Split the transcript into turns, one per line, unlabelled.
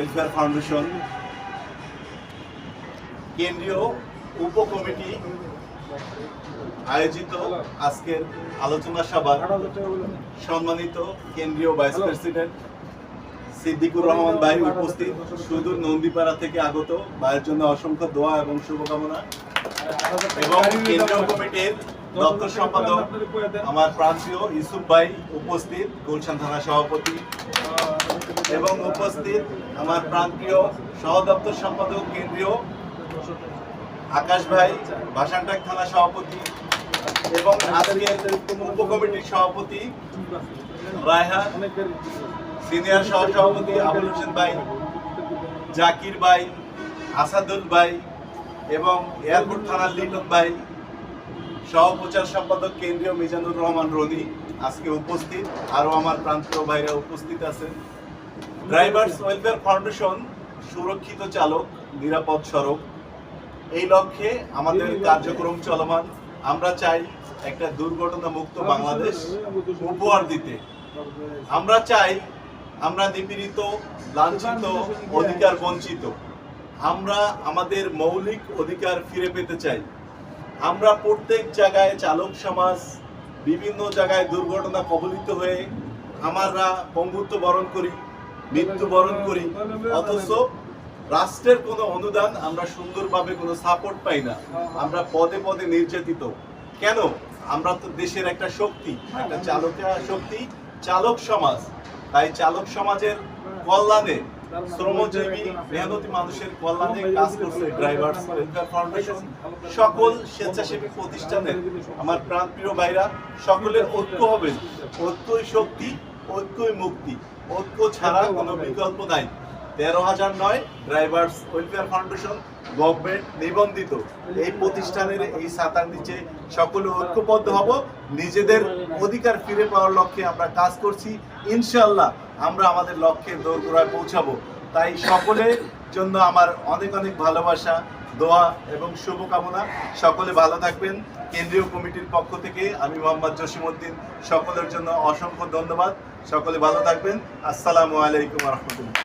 Welfare foundation কেন্দ্রীয় উপকমিটি আয়োজিত আজকের আলোচনা সভার সম্মানিত কেন্দ্রীয় ভাইস প্রেসিডেন্ট সিদ্দিকুর রহমান ভাই উপস্থিত। সুদূর নন্দীপাড়া থেকে আগত। ভাইয়ের জন্য অসংখ্য দোয়া এবং শুভকামনা। এবং কেন্দ্রীয় কমিটির দপ্তর সম্পাদক আমার প্রান্তীয় ইউসুফ ভাই উপস্থিত। গুলশান থানা সভাপতি। এবং উপস্থিত আমার প্রান্তীয় সহ দপ্তর সম্পাদক কেন্দ্রীয় আকাশ ভাই ভাষানটাক থানা সভাপতি এবং উপকমিটির সভাপতি রায়হান, সিনিয়র সহ সভাপতি আবুল হোসেন ভাই, জাকির ভাই, আসাদুল ভাই এবং এয়ারপোর্ট থানার লিটন ভাই, সহ প্রচার সম্পাদক কেন্দ্রীয় মিজানুর রহমান রনি আজকে উপস্থিত। আরও আমার প্রান্তীয় ভাইরা উপস্থিত আছেন। ড্রাইভার্স ওয়েলফেয়ার ফাউন্ডেশন, সুরক্ষিত চালক, নিরাপদ সড়ক। এই লক্ষ্যে আমাদের কার্যক্রম চলমান। আমরা চাই একটা দুর্ঘটনা মুক্ত বাংলাদেশ উপহার দিতে। আমরা চাই আমরা নিপীড়িত, লাঞ্ছিত, অধিকার বঞ্চিত। আমরা আমাদের মৌলিক অধিকার ফিরে পেতে চাই। আমরা প্রত্যেক জায়গায় চালক সমাজ, বিভিন্ন জায়গায় দুর্ঘটনা কবলিত হয়ে আমরা পঙ্গুত্ব বরণ করি। মৃত্যু বরণ করি। অথচ রাষ্ট্রের কোনো অনুদান আমরা সুন্দরভাবে কোনো সাপোর্ট পাই না। আমরা পদে পদে নির্যাতিত। কেন? আমরা তো দেশের একটা শক্তি, একটা চালকের শক্তি, চালক সমাজ। তাই চালক সমাজের কল্যাণে শ্রমজীবী, মেহনতি মানুষের কল্যাণে কাজ করছে ড্রাইভার্স ওয়েলফেয়ার ফাউন্ডেশন সকল স্বেচ্ছাসেবী প্রতিষ্ঠানের আমার প্রাণপ্রিয় ভাইরা, সকলের ঐক্য হবে ঐক্যই শক্তি ঐক্যই মুক্তি। ঐক্য ছাড়া কোনো বিকল্প নাই। তেরো হাজার নয় ড্রাইভার্স ওয়েলফেয়ার ফাউন্ডেশন গভর্নমেন্ট নিবন্ধিত। এই প্রতিষ্ঠানের এই সাতার নিচে সকলে ঐক্যবদ্ধ হব। নিজেদের অধিকার ফিরে পাওয়ার লক্ষ্যে আমরা কাজ করছি। ইনশাল্লাহ আমরা আমাদের লক্ষ্যে দোরগোড়ায় পৌঁছাবো। তাই সকলের জন্য আমার অনেক অনেক ভালোবাসা। দোয়া এবং শুভকামনা। সকলে ভালো থাকবেন। কেন্দ্রীয় কমিটির পক্ষ থেকে আমি মোহাম্মদ জসিমুদ্দিন সকলের জন্য অসংখ্য ধন্যবাদ। সকলে ভালো থাকবেন। আসসালামু আলাইকুম রহমতুল্লাহ।